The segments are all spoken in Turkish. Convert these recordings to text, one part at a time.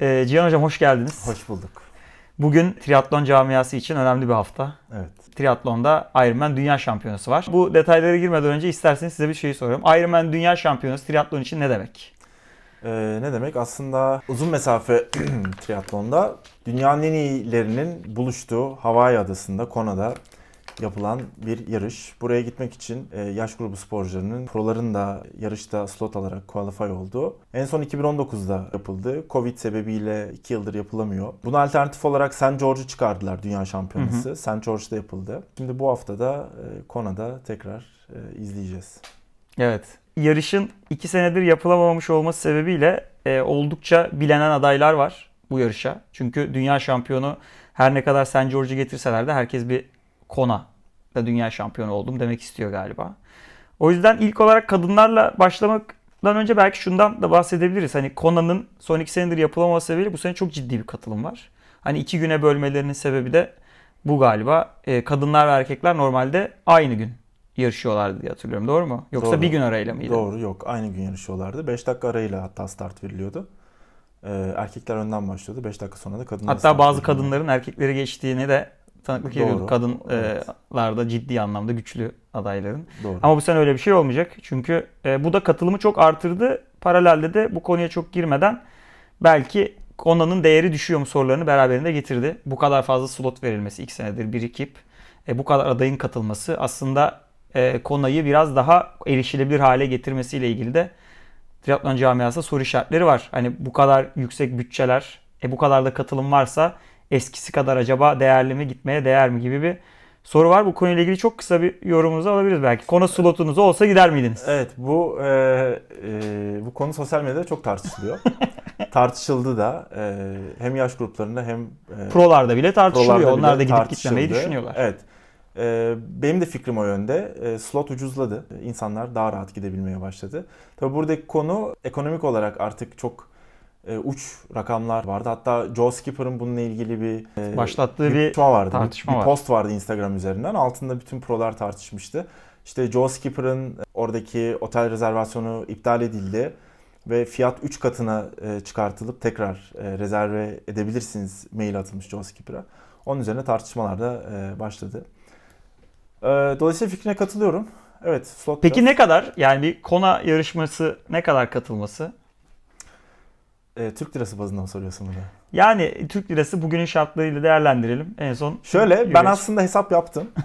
Ee, Cihan Hocam hoş geldiniz. Hoş bulduk. Bugün triatlon camiası için önemli bir hafta. Evet. Triatlonda Ironman Dünya Şampiyonası var. Bu detaylara girmeden önce isterseniz size bir şey soruyorum. Ironman Dünya Şampiyonası triatlon için ne demek? Ee, ne demek? Aslında uzun mesafe triatlonda dünyanın en iyilerinin buluştuğu Hawaii adasında Kona'da yapılan bir yarış. Buraya gitmek için e, yaş grubu sporcularının proların da yarışta slot alarak qualify olduğu. En son 2019'da yapıldı. Covid sebebiyle 2 yıldır yapılamıyor. Buna alternatif olarak St. George'u çıkardılar Dünya Şampiyonası. St. George'da yapıldı. Şimdi bu hafta da e, Kona'da tekrar e, izleyeceğiz. Evet. Yarışın 2 senedir yapılamamış olması sebebiyle e, oldukça bilenen adaylar var bu yarışa. Çünkü dünya şampiyonu her ne kadar St. George'u getirseler de herkes bir Kona da dünya şampiyonu oldum demek istiyor galiba. O yüzden ilk olarak kadınlarla başlamaktan önce belki şundan da bahsedebiliriz. Hani Kona'nın son iki senedir yapılamaması sebebiyle bu sene çok ciddi bir katılım var. Hani iki güne bölmelerinin sebebi de bu galiba. E, kadınlar ve erkekler normalde aynı gün yarışıyorlardı diye hatırlıyorum. Doğru mu? Yoksa Doğru. bir gün arayla mıydı? Doğru yok aynı gün yarışıyorlardı. 5 dakika arayla hatta start veriliyordu. Ee, erkekler önden başlıyordu. 5 dakika sonra da kadınlar Hatta bazı veriyordu. kadınların erkekleri geçtiğini de tanıklık Doğru. ediyorduk. Evet. Kadınlarda ciddi anlamda güçlü adayların. Doğru. Ama bu sene öyle bir şey olmayacak. Çünkü e, bu da katılımı çok artırdı. Paralelde de bu konuya çok girmeden belki Kona'nın değeri düşüyor mu sorularını beraberinde getirdi. Bu kadar fazla slot verilmesi ilk senedir bir ekip. E, bu kadar adayın katılması aslında e, Kona'yı biraz daha erişilebilir hale getirmesiyle ilgili de triatlon camiasında soru işaretleri var. Hani bu kadar yüksek bütçeler, e, bu kadar da katılım varsa eskisi kadar acaba değerli mi, gitmeye değer mi gibi bir soru var. Bu konuyla ilgili çok kısa bir yorumunuzu alabiliriz belki. Kona slotunuz olsa gider miydiniz? Evet bu e, e, bu konu sosyal medyada çok tartışılıyor. Tartışıldı da e, hem yaş gruplarında hem e, Prolarda bile tartışılıyor. prolarda Onlar da bile gidip gitmemeyi tartışıldı. düşünüyorlar. Evet. E, benim de fikrim o yönde. E, slot ucuzladı. İnsanlar daha rahat gidebilmeye başladı. Tabi buradaki konu ekonomik olarak artık çok e, uç rakamlar vardı. Hatta Joe Skipper'ın bununla ilgili bir e, Başlattığı bir tartışma vardı. tartışma bir var. post vardı Instagram üzerinden. Altında bütün prolar tartışmıştı. İşte Joe Skipper'ın oradaki otel rezervasyonu iptal edildi ve fiyat 3 katına e, çıkartılıp tekrar e, rezerve edebilirsiniz mail atılmış Joe Skipper'a. Onun üzerine tartışmalar da e, başladı. E, Dolayısıyla fikrine katılıyorum. Evet, slot Peki biraz- ne kadar? Yani bir Kona yarışması ne kadar katılması? E, Türk lirası bazında mı soruyorsun bunu? Yani Türk lirası bugünün şartlarıyla değerlendirelim. En son Şöyle ben Yürüyüş. aslında hesap yaptım.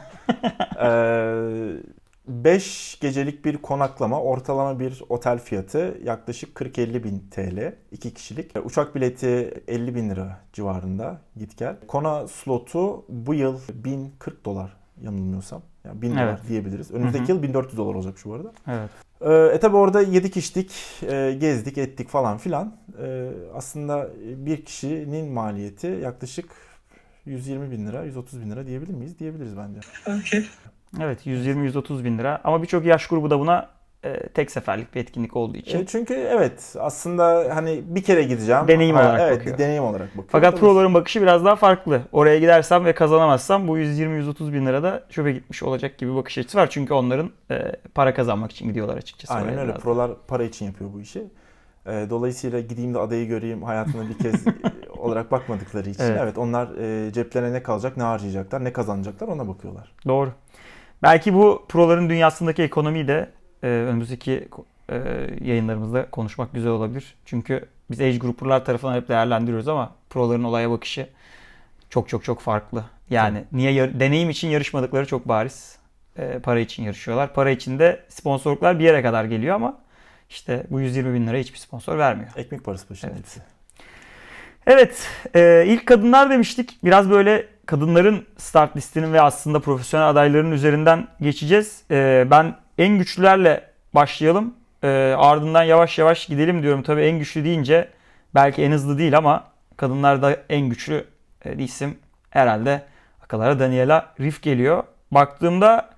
5 gecelik bir konaklama ortalama bir otel fiyatı yaklaşık 40-50 bin TL 2 kişilik. Uçak bileti 50 bin lira civarında git gel. Kona slotu bu yıl 1040 dolar yanılmıyorsam. Yani 1000 dolar Evet. diyebiliriz. Önümüzdeki Hı hı. yıl 1400 dolar olacak şu arada. evet. Ee, E tabi orada 7 kişilik e, gezdik ettik falan filan. E, aslında bir kişinin maliyeti yaklaşık 120 bin lira, 130 bin lira diyebilir miyiz? Diyebiliriz bence. Evet 120-130 bin lira. Ama birçok yaş grubu da buna e, tek seferlik bir etkinlik olduğu için. E, çünkü evet aslında hani bir kere gideceğim. Deneyim Ha, olarak evet, bakıyor. deneyim olarak bakıyor. Fakat Tabii. proların bakışı biraz daha farklı. Oraya gidersem ve kazanamazsam bu 120-130 bin lira da çöpe gitmiş olacak gibi bakış açısı var. Çünkü onların e, para kazanmak için gidiyorlar açıkçası. Aynen öyle. Prolar para için yapıyor bu işi. E, dolayısıyla gideyim de adayı göreyim hayatımda bir kez olarak bakmadıkları için. Evet. Evet, onlar e, ceplerine ne kalacak, ne harcayacaklar, ne kazanacaklar ona bakıyorlar. Doğru. Belki bu proların dünyasındaki ekonomiyi de e, önümüzdeki e, yayınlarımızda konuşmak güzel olabilir. Çünkü biz age gruplar tarafından hep değerlendiriyoruz ama proların olaya bakışı çok çok çok farklı. Yani niye yar- deneyim için yarışmadıkları çok bariz. E, para için yarışıyorlar. Para için de sponsorluklar bir yere kadar geliyor ama işte bu 120 bin lira hiçbir sponsor vermiyor. Ekmek parası peşinde Evet. hepsi. Evet, e, ilk kadınlar demiştik. Biraz böyle kadınların start listinin ve aslında profesyonel adayların üzerinden geçeceğiz. E, ben en güçlülerle başlayalım. E, ardından yavaş yavaş gidelim diyorum. Tabii en güçlü deyince belki en hızlı değil ama kadınlarda en güçlü e, isim herhalde akıllara Daniela Riff geliyor. Baktığımda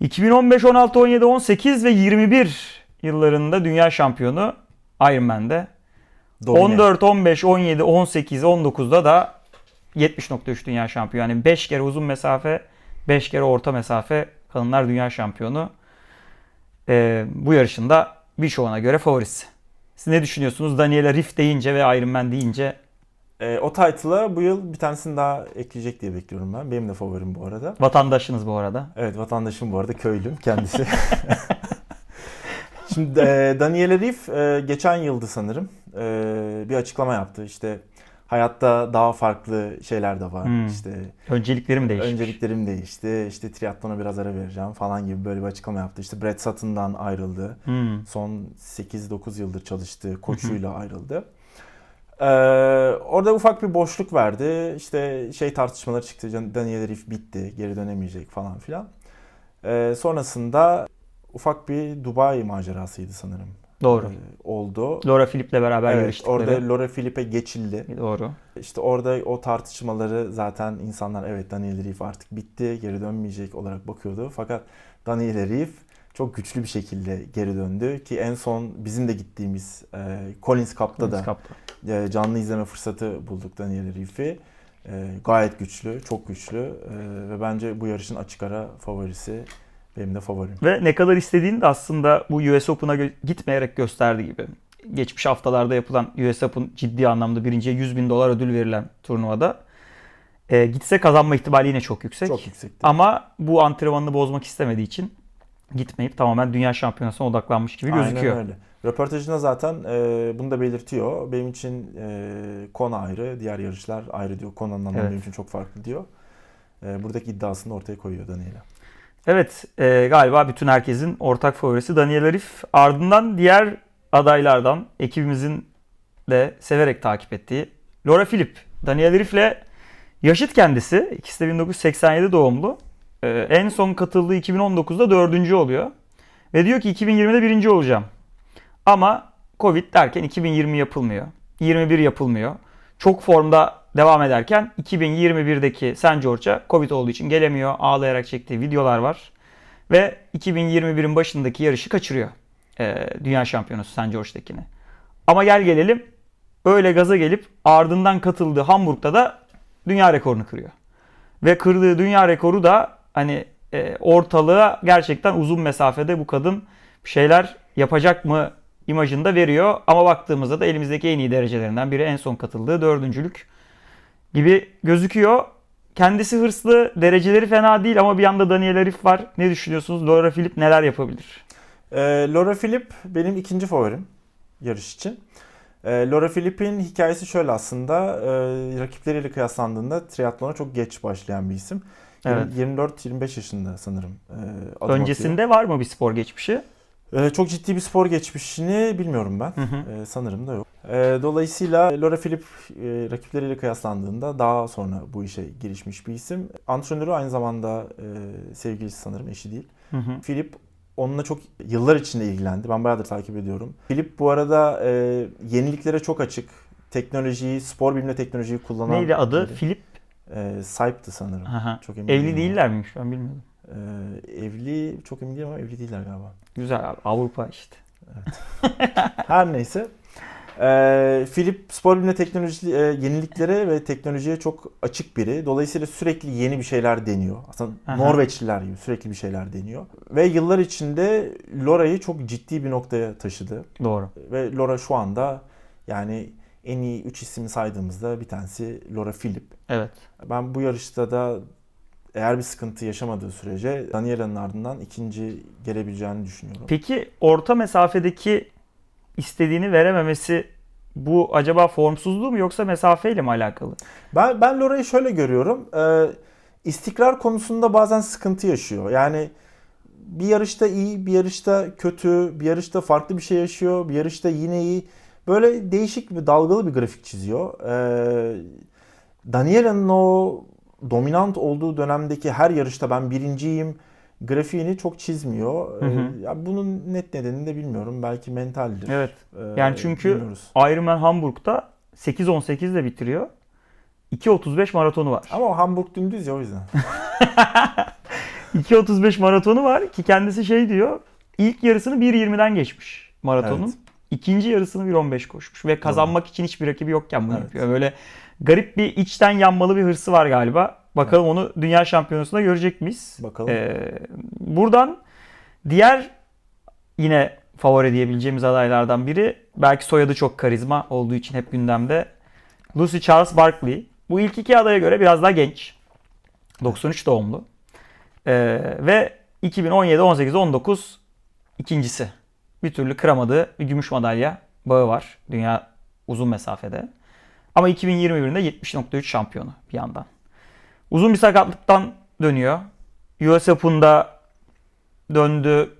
2015, 16, 17, 18 ve 21 yıllarında dünya şampiyonu Ironman'de. Domine. 14, 15, 17, 18, 19'da da 70.3 dünya şampiyonu. Yani 5 kere uzun mesafe, 5 kere orta mesafe kadınlar dünya şampiyonu. Ee, bu yarışında birçoğuna göre favorisi. Siz ne düşünüyorsunuz? Daniela Riff deyince ve Ironman deyince E, o title'a bu yıl bir tanesini daha ekleyecek diye bekliyorum ben. Benim de favorim bu arada. Vatandaşınız bu arada. Evet vatandaşım bu arada köylüm kendisi. Şimdi e, Daniel Arif e, geçen yıldı sanırım e, bir açıklama yaptı. İşte hayatta daha farklı şeyler de var. Hmm. İşte Önceliklerim değişmiş. önceliklerim değişti. İşte triatlona biraz ara vereceğim falan gibi böyle bir açıklama yaptı. İşte Brett Sutton'dan ayrıldı. Hmm. Son 8-9 yıldır çalıştığı koçuyla ayrıldı. Ee, orada ufak bir boşluk verdi. İşte şey tartışmaları çıktı. Daniel Arif bitti. Geri dönemeyecek falan filan. Ee, sonrasında ufak bir Dubai macerasıydı sanırım. Doğru. Ee, oldu. Laura Philip'le beraber Evet, yarıştıkları. orada Laura Philip'e geçildi. Doğru. İşte orada o tartışmaları zaten insanlar evet Daniel Arif artık bitti, geri dönmeyecek olarak bakıyordu. Fakat Daniel Arif çok güçlü bir şekilde geri döndü ki en son bizim de gittiğimiz e, Collins Cup'ta da Kaptı. e, canlı izleme fırsatı bulduk Daniel Arif'i. E, gayet güçlü, çok güçlü e, ve bence bu yarışın açık ara favorisi benim de favorim. Ve ne kadar istediğini de aslında bu US Open'a gitmeyerek gösterdi gibi. Geçmiş haftalarda yapılan US Open ciddi anlamda birinciye 100 bin dolar ödül verilen turnuvada. e, gitse kazanma ihtimali yine çok yüksek. Çok yüksekti. Ama bu antrenmanını bozmak istemediği için gitmeyip tamamen dünya şampiyonasına odaklanmış gibi gözüküyor. Aynen öyle. Röportajında zaten e, bunu da belirtiyor. Benim için e, Kona ayrı, diğer yarışlar ayrı diyor. Kona'nın anlamı Evet. benim için çok farklı diyor. E, buradaki iddiasını ortaya koyuyor Daniela. Evet e, galiba bütün herkesin ortak favorisi Daniel Arif. Ardından diğer adaylardan ekibimizin de severek takip ettiği Laura Philip. Daniel Arif'le yaşıt kendisi. İkisi de 1987 doğumlu. E, en son katıldığı 2019'da dördüncü oluyor. Ve diyor ki 2020'de birinci olacağım. Ama Covid derken 2020 yapılmıyor. 21 yapılmıyor. Çok formda devam ederken 2021'deki St. George'a Covid olduğu için gelemiyor. Ağlayarak çektiği videolar var. Ve 2021'in başındaki yarışı kaçırıyor. Ee, Dünya Şampiyonası St. George'dakini. Ama gel gelelim öyle gaza gelip ardından katıldığı Hamburg'da da dünya rekorunu kırıyor. Ve kırdığı dünya rekoru da hani e, ortalığa gerçekten uzun mesafede bu kadın şeyler yapacak mı imajını da veriyor. Ama baktığımızda da elimizdeki en iyi derecelerinden biri en son katıldığı dördüncülük gibi gözüküyor. Kendisi hırslı, dereceleri fena değil ama bir yanda Daniel Arif var. Ne düşünüyorsunuz? Laura Philip neler yapabilir? E, Laura Philip benim ikinci favorim yarış için. E, Laura Philip'in hikayesi şöyle aslında. E, rakipleriyle kıyaslandığında triatlona çok geç başlayan bir isim. Evet. 24-25 yaşında sanırım. e, adım atıyor. Öncesinde var mı bir spor geçmişi? Ee, çok ciddi bir spor geçmişini bilmiyorum ben. Hı hı. Ee, sanırım da yok. Ee, dolayısıyla Laura Philip e, rakipleriyle kıyaslandığında daha sonra bu işe girişmiş bir isim. Antrenörü aynı zamanda e, sevgilisi sanırım eşi değil. Hı hı. Philip onunla çok yıllar içinde ilgilendi. Ben bayağıdır takip ediyorum. Philip bu arada e, yeniliklere çok açık. Teknolojiyi, spor bilimle teknolojiyi kullanan... Neydi adı? Philip? E, Saip'ti sanırım. Hı. Çok emin Evli değiller miymiş? Ben bilmiyordum. Ama. E, evli, çok emin değilim ama evli değiller galiba. Güzel abi. Avrupa işte. Her neyse. Ee, Philip spor bilimle teknoloji e, yeniliklere ve teknolojiye çok açık biri. Dolayısıyla sürekli yeni bir şeyler deniyor. Aslında Aha. Norveçliler gibi sürekli bir şeyler deniyor. Ve yıllar içinde Laura'yı çok ciddi bir noktaya taşıdı. Doğru. Ve Laura şu anda yani en iyi 3 ismi saydığımızda bir tanesi Laura Philip. Evet. Ben bu yarışta da eğer bir sıkıntı yaşamadığı sürece Daniela'nın ardından ikinci gelebileceğini düşünüyorum. Peki orta mesafedeki istediğini verememesi bu acaba formsuzluğu mu yoksa mesafeyle mi alakalı? Ben ben Laura'yı şöyle görüyorum. Ee, istikrar konusunda bazen sıkıntı yaşıyor. Yani bir yarışta iyi, bir yarışta kötü, bir yarışta farklı bir şey yaşıyor, bir yarışta yine iyi. Böyle değişik bir dalgalı bir grafik çiziyor. Ee, Daniela'nın o dominant olduğu dönemdeki her yarışta ben birinciyim grafiğini çok çizmiyor. Hı hı. Ee, ya bunun net nedenini de bilmiyorum. Belki mentaldir. Evet. Ee, Yani çünkü bilmiyoruz. Ironman Hamburg'da 8.18 ile bitiriyor. 2.35 maratonu var. Ama o Hamburg dümdüz ya o yüzden. 2.35 maratonu var ki kendisi şey diyor. İlk yarısını 1.20'den geçmiş maratonun. Evet. İkinci yarısını 1.15 koşmuş ve kazanmak için hiçbir rakibi yokken bunu Evet. yapıyor. Böyle garip bir içten yanmalı bir hırsı var galiba. Bakalım onu dünya şampiyonasında görecek miyiz? Bakalım. Ee, buradan diğer yine favori diyebileceğimiz adaylardan biri belki soyadı çok karizma olduğu için hep gündemde Lucy Charles Barkley. Bu ilk iki adaya göre biraz daha genç. 93 doğumlu. Ee, ve 2017, 18, 19 ikincisi. Bir türlü kıramadığı bir gümüş madalya bağı var dünya uzun mesafede. Ama 2021'de 70.3 şampiyonu bir yandan. Uzun bir sakatlıktan dönüyor. US Open'da döndü.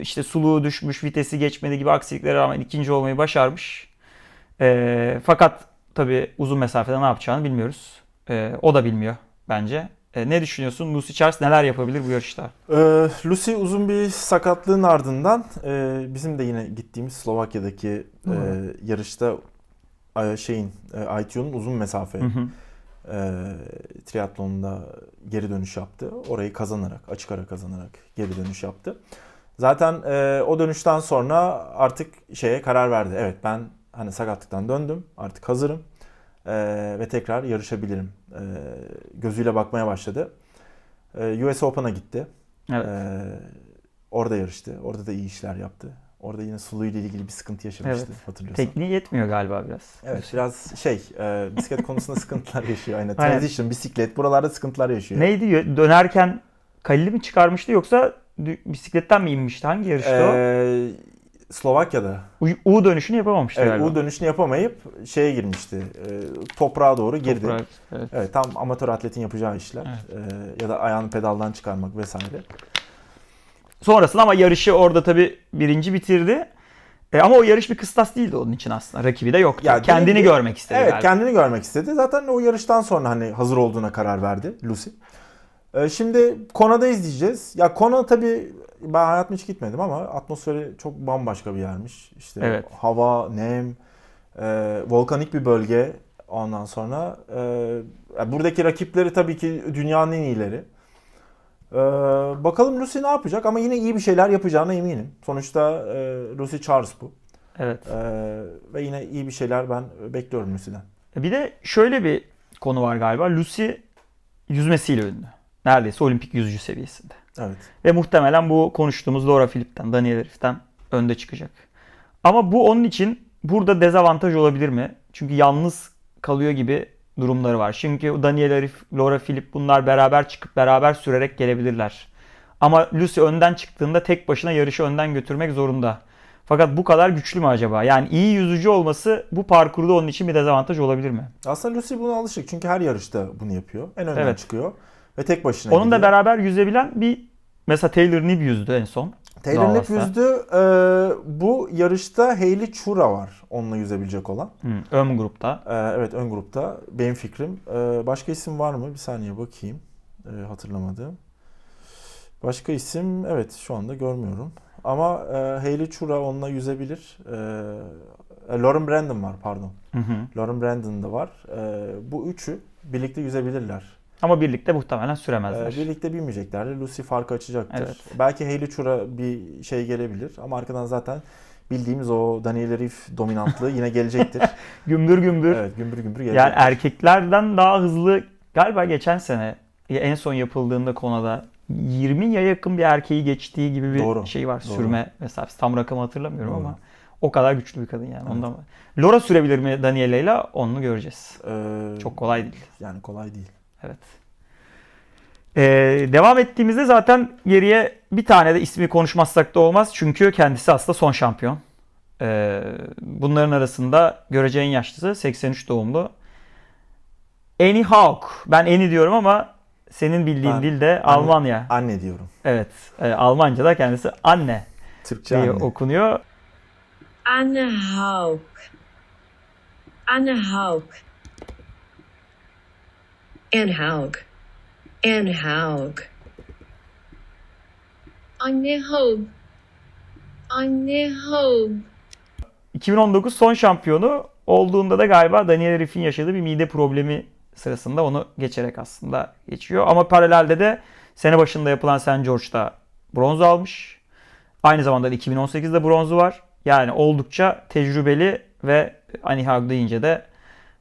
İşte suluğu düşmüş, vitesi geçmedi gibi aksiliklere rağmen ikinci olmayı başarmış. Ee, fakat tabii uzun mesafede ne yapacağını bilmiyoruz. Ee, o da bilmiyor bence. Ee, ne düşünüyorsun? Lucy Charles neler yapabilir bu yarışta? Ee, Lucy uzun bir sakatlığın ardından e, bizim de yine gittiğimiz Slovakya'daki e, yarışta e, şeyin e, ITU'nun uzun mesafe Hı hı. e, triatlonunda geri dönüş yaptı. Orayı kazanarak, açık ara kazanarak geri dönüş yaptı. Zaten e, o dönüşten sonra artık şeye karar verdi. Evet ben hani sakatlıktan döndüm. Artık hazırım. E, ve tekrar yarışabilirim. E, gözüyle bakmaya başladı. E, US Open'a gitti. Evet. Ee, orada yarıştı. Orada da iyi işler yaptı. Orada yine Sulu ile ilgili bir sıkıntı yaşamıştı Evet. hatırlıyorsan. Tekniği yetmiyor galiba biraz. Evet biraz şey e, bisiklet konusunda sıkıntılar yaşıyor. Aynen. Aynen. Transition, bisiklet buralarda sıkıntılar yaşıyor. Neydi? Dönerken Kalili mi çıkarmıştı yoksa bisikletten mi inmişti? Hangi yarıştı o? Ee, Slovakya'da U, U dönüşünü yapamamıştı evet, galiba. U dönüşünü yapamayıp şeye girmişti. e, toprağa doğru girdi. Toprak, evet. Evet tam amatör atletin yapacağı işler. Ee, ya da ayağını pedaldan çıkarmak vesaire. Sonrasında ama yarışı orada tabii birinci bitirdi. E, ama o yarış bir kıstas değildi onun için aslında. Rakibi de yoktu. Ya Kendini değil- görmek istedi Evet galiba. kendini görmek istedi. Zaten o yarıştan sonra hani hazır olduğuna karar verdi Lucy. Ee, şimdi Kona'da izleyeceğiz. Ya Kona tabii ben hayatımda hiç gitmedim ama atmosferi çok bambaşka bir yermiş. İşte Evet. hava, nem, e, volkanik bir bölge ondan sonra. E, buradaki rakipleri tabii ki dünyanın en iyileri. E, bakalım Lucy ne yapacak ama yine iyi bir şeyler yapacağına eminim. Sonuçta e, Lucy Charles bu. Evet. E, ve yine iyi bir şeyler ben bekliyorum Lucy'den. Bir de şöyle bir konu var galiba. Lucy yüzmesiyle ünlü. Neredeyse olimpik yüzücü seviyesinde. Evet. Ve muhtemelen bu konuştuğumuz Laura Philip'ten, Daniel Riff'ten önde çıkacak. Ama bu onun için burada dezavantaj olabilir mi? Çünkü yalnız kalıyor gibi durumları var. Çünkü Daniel Riff, Laura Philip bunlar beraber çıkıp beraber sürerek gelebilirler. Ama Lucy önden çıktığında tek başına yarışı önden götürmek zorunda. Fakat bu kadar güçlü mü acaba? Yani iyi yüzücü olması bu parkurda onun için bir dezavantaj olabilir mi? Aslında Lucy buna alışık çünkü her yarışta bunu yapıyor. En önden Evet. çıkıyor ve tek başına Onunla gidiyor. beraber yüzebilen bir mesela Taylor Nib yüzdü en son. Dallas'ta. yüzdü. Ee, bu yarışta Hayley Chura var onunla yüzebilecek olan. Hı, ön grupta. Ee, evet ön grupta benim fikrim. Ee, başka isim var mı? Bir saniye bakayım. Ee, hatırlamadım. Başka isim evet şu anda görmüyorum. Ama e, Hayley Chura onunla yüzebilir. Ee, Lauren Brandon var pardon. Hı hı. Lauren Brandon da var. Ee, bu üçü birlikte yüzebilirler. Ama birlikte muhtemelen Ee, süremezler. birlikte binmeyecekler. Lucy farkı açacaktır. Evet. Belki Hayley Chura bir şey gelebilir ama arkadan zaten bildiğimiz o Daniel Riff dominantlığı yine gelecektir. Gümbür gümbür. evet gümbür gümbür gelecektir. yani erkeklerden daha hızlı galiba geçen sene en son yapıldığında konuda 20'ye yakın bir erkeği geçtiği gibi bir Doğru, şey var. doğru. Sürme mesafesi. Tam rakamı hatırlamıyorum Doğru. ama o kadar güçlü bir kadın yani. Evet. Ondan Laura sürebilir mi Daniela'yla onu göreceğiz. Ee, Çok kolay değil. Yani kolay değil. Evet. Ee, devam ettiğimizde zaten geriye bir tane de ismi konuşmazsak da olmaz. Çünkü kendisi aslında son şampiyon. Ee, bunların arasında göreceğin yaşlısı 83 doğumlu. Annie Haug. Ben Annie diyorum ama senin bildiğin Ben- dil de Anne. Almanya. Anne diyorum. Evet. E, Almanca'da kendisi anne Türkçe diye anne. okunuyor. Anne Haug. Anne Haug. Anne Haug. Anne Haug. Anne Haug. Anne Haug. 2019 son şampiyonu olduğunda da galiba Daniel Riff'in yaşadığı bir mide problemi sırasında onu geçerek aslında geçiyor. Ama paralelde de sene başında yapılan St. George'da bronz almış. Aynı zamanda da 2018'de bronzu var. Yani oldukça tecrübeli ve Annie Haug deyince de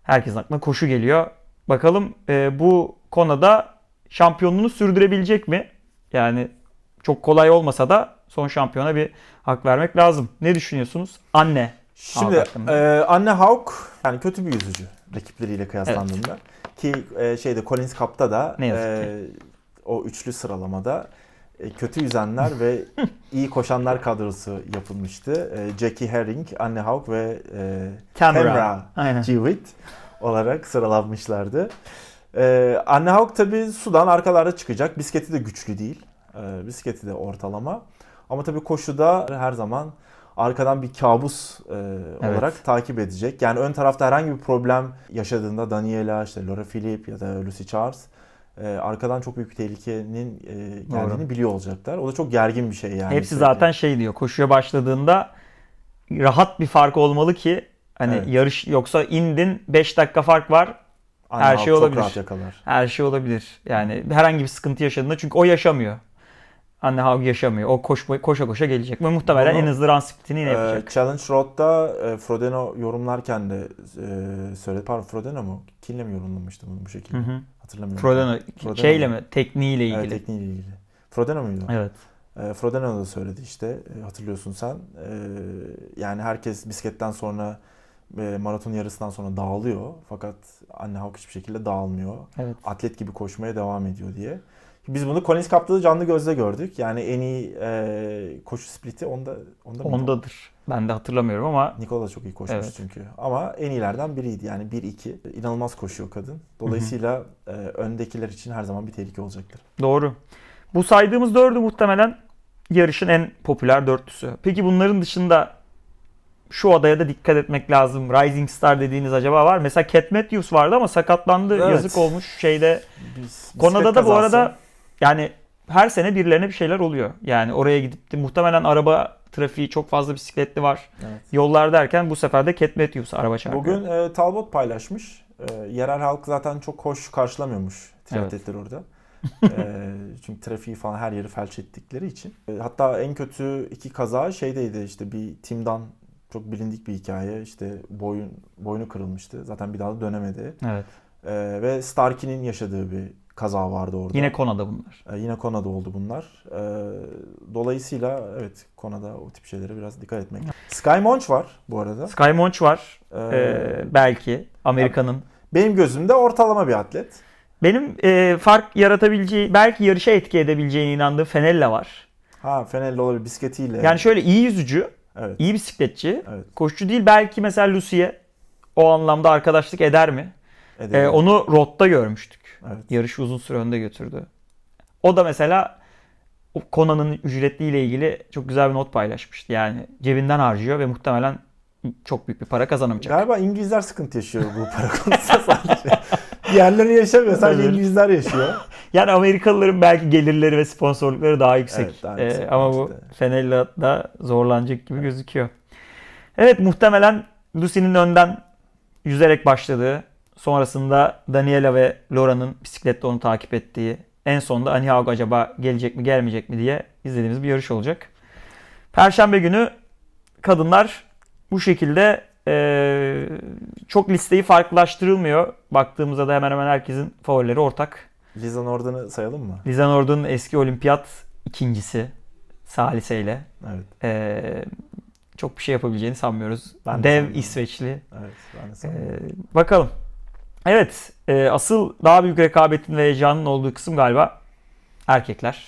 herkesin aklına koşu geliyor. Bakalım e, bu konuda şampiyonluğunu sürdürebilecek mi? Yani çok kolay olmasa da son şampiyona bir hak vermek lazım. Ne düşünüyorsunuz? Anne. Şimdi e, Anne Haug yani kötü bir yüzücü. rakipleriyle kıyaslandığında. Ki e, şeyde Collins Cup'ta da e, o üçlü sıralamada e, kötü yüzenler ve iyi koşanlar kadrosu yapılmıştı. E, Jackie Herring, Anne Haug ve e, Tamra. Tamra Aynen. Olarak sıralanmışlardı. Ee, Anne Haug tabii sudan arkalarda çıkacak. Bisikleti de güçlü değil. Ee, bisikleti de ortalama. Ama tabii koşuda her zaman arkadan bir kabus e, olarak takip edecek. Yani ön tarafta herhangi bir problem yaşadığında Daniela, işte Laura Philippe ya da Lucy Charles e, arkadan çok büyük bir tehlikenin e, geldiğini Doğru. biliyor olacaklar. O da çok gergin bir şey yani. Hepsi Sürekli. zaten şey diyor. Koşuya başladığında rahat bir fark olmalı ki hani Evet. yarış yoksa indin 5 dakika fark var. Anne her şey çok olabilir. rahat yakalar. Her şey olabilir. Yani herhangi bir sıkıntı yaşadığında çünkü o yaşamıyor. Anne Haug yaşamıyor. O koşma, koşa koşa gelecek. Ve muhtemelen Bunu, en hızlı run splitini yine Ee, yapacak. Challenge Road'da e, Frodeno yorumlarken de e, söyledi. Pardon Frodeno mu? Kinle mi yorumlamıştı bunu bu şekilde? Hı hı. Hatırlamıyorum. Frodeno Frodeno şeyle mu? mi? Tekniğiyle ilgili. Evet, tekniğiyle ilgili. Frodeno muydu? Evet. E, Frodeno da söyledi işte. e, hatırlıyorsun sen. E, yani herkes bisikletten sonra e, maraton yarısından sonra dağılıyor. Fakat Anne Haug hiçbir şekilde dağılmıyor. Evet. Atlet gibi koşmaya devam ediyor diye. Biz bunu Collins Cup'ta da canlı gözle gördük. Yani en iyi e, koşu spliti onda onda mıydı? Ondadır. Ben de hatırlamıyorum ama Nikola çok iyi koşmuş Evet. çünkü. Ama en iyilerden biriydi yani 1-2. İnanılmaz koşuyor kadın. Dolayısıyla e, öndekiler için her zaman bir tehlike olacaktır. doğru. Bu saydığımız dördü muhtemelen yarışın en popüler dörtlüsü. Peki bunların dışında şu adaya da dikkat etmek lazım. Rising Star dediğiniz acaba var. Mesela Cat Matthews vardı ama sakatlandı. Evet. Yazık olmuş şeyde. Biz- Konada da bu arada yani her sene birilerine bir şeyler oluyor. Yani oraya gidip de muhtemelen araba trafiği çok fazla bisikletli var. Evet. Yollar derken bu sefer de Cat Matthews araba çarpıyor. Bugün e, Talbot paylaşmış. E, yerel halk zaten çok hoş karşılamıyormuş triatletleri orada. E, çünkü trafiği falan her yeri felç ettikleri için. E, hatta en kötü iki kaza şeydeydi işte bir Tim'dan çok bilindik bir hikaye. İşte boyun boynu kırılmıştı. Zaten bir daha da dönemedi. Evet. E, ve Starkey'nin yaşadığı bir kaza vardı orada. Yine Kona'da bunlar. E, yine Kona'da oldu bunlar. E, dolayısıyla evet Kona'da o tip şeylere biraz dikkat etmek. Sky Monch var bu arada. Sky Monch var. E, Ee, belki Amerika'nın. benim gözümde ortalama bir atlet. Benim e, fark yaratabileceği, belki yarışa etki edebileceğine inandığım Fenella var. Ha Fenelli olabilir bisikletiyle. Yani şöyle iyi yüzücü, evet. iyi bisikletçi, Evet. koşucu değil. Belki mesela Lucy'ye o anlamda arkadaşlık eder mi? edebilir. Ee, onu Roth'ta görmüştük. Evet. Yarışı uzun süre önde götürdü. O da mesela o Kona'nın ücretliyle ilgili çok güzel bir not paylaşmıştı. Yani cebinden harcıyor ve muhtemelen çok büyük bir para kazanamayacak. Galiba İngilizler sıkıntı yaşıyor bu para konusunda sadece. Diğerleri yaşamıyor. Sadece Olabilir. İngilizler yaşıyor. Yani Amerikalıların belki gelirleri ve sponsorlukları daha yüksek. Evet, daha Ee, yüksek ama bu. Fenella da zorlanacak gibi gözüküyor. Evet muhtemelen Lucy'nin önden yüzerek başladığı, sonrasında Daniela ve Laura'nın bisikletle onu takip ettiği, en sonunda Annie Haug acaba gelecek mi gelmeyecek mi diye izlediğimiz bir yarış olacak. Perşembe günü kadınlar bu şekilde eee, çok listeyi farklılaştırılmıyor. Baktığımızda da hemen hemen herkesin favorileri ortak. Liza Norden'ı sayalım mı? Liza Nord'un eski olimpiyat ikincisi Salise ile. Evet. Ee, çok bir şey yapabileceğini sanmıyoruz. Ben de Dev sanmıyorum. İsveçli. Evet. Ben de Ee, bakalım. Evet. e, asıl daha büyük rekabetin ve heyecanın olduğu kısım galiba erkekler.